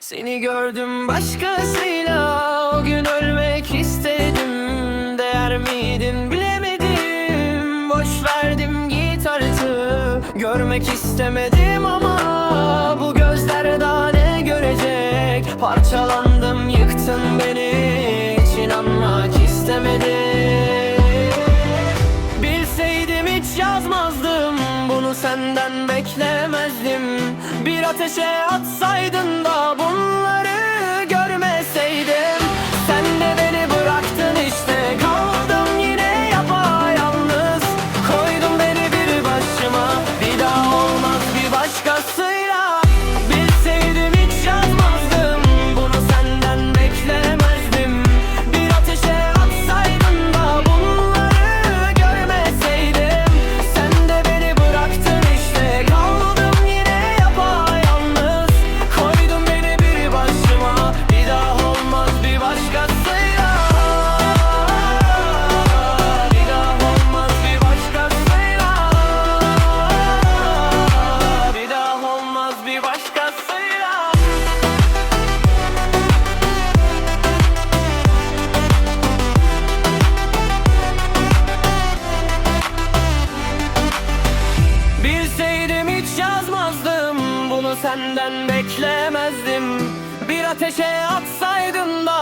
Seni gördüm başkasıyla O gün ölmek istedim. Değer miydin bilemedim Boş verdim git artık. Görmek istemedim ama Bu gözler daha ne görecek? Parçalandım yıktın beni Hiç inanmak istemedim. Bilseydim hiç yazmazdım Bunu senden beklemezdim. Bir ateşe atsaydın Senden beklemezdim. Bir ateşe atsaydın da